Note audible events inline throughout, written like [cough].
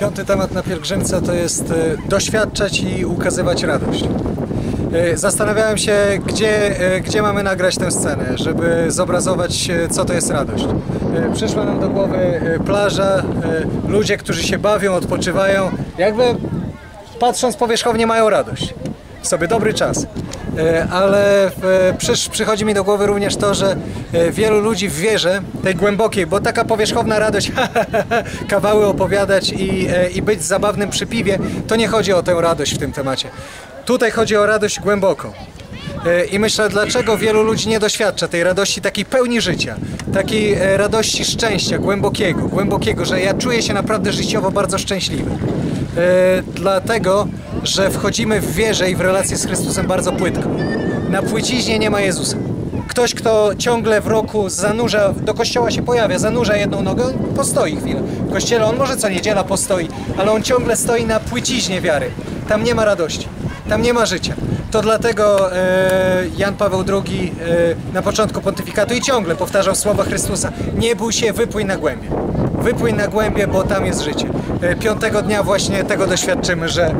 Piąty temat na pielgrzymce to jest e, doświadczać i ukazywać radość. E, Zastanawiałem się, gdzie, e, gdzie mamy nagrać tę scenę, żeby zobrazować, co to jest radość. Przyszła nam do głowy plaża, ludzie, którzy się bawią, odpoczywają, jakby patrząc powierzchownie mają radość. Sobie dobry czas. E, Ale przychodzi mi do głowy również to, że e, wielu ludzi w wierze, tej głębokiej, bo taka powierzchowna radość, [laughs] kawały opowiadać i, e, i być zabawnym przy piwie, to nie chodzi o tę radość w tym temacie. Tutaj chodzi o radość głęboką. I myślę, dlaczego wielu ludzi nie doświadcza tej radości, takiej pełni życia, takiej radości szczęścia głębokiego, głębokiego, że ja czuję się naprawdę życiowo bardzo szczęśliwy. Dlatego, że wchodzimy w wierze i w relację z Chrystusem bardzo płytko. Na płyciźnie nie ma Jezusa. Ktoś, kto ciągle w roku zanurza, do kościoła się pojawia, zanurza jedną nogę, on postoi chwilę. W kościele on może co niedziela postoi, ale on ciągle stoi na płyciźnie wiary. Tam nie ma radości, tam nie ma życia. To dlatego e, Jan Paweł II e, na początku pontyfikatu i ciągle powtarzał słowa Chrystusa: Nie bój się, wypłyń na głębie. Wypłyń na głębie, bo tam jest życie. E, piątego dnia właśnie tego doświadczymy, że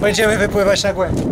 będziemy wypływać na głębi.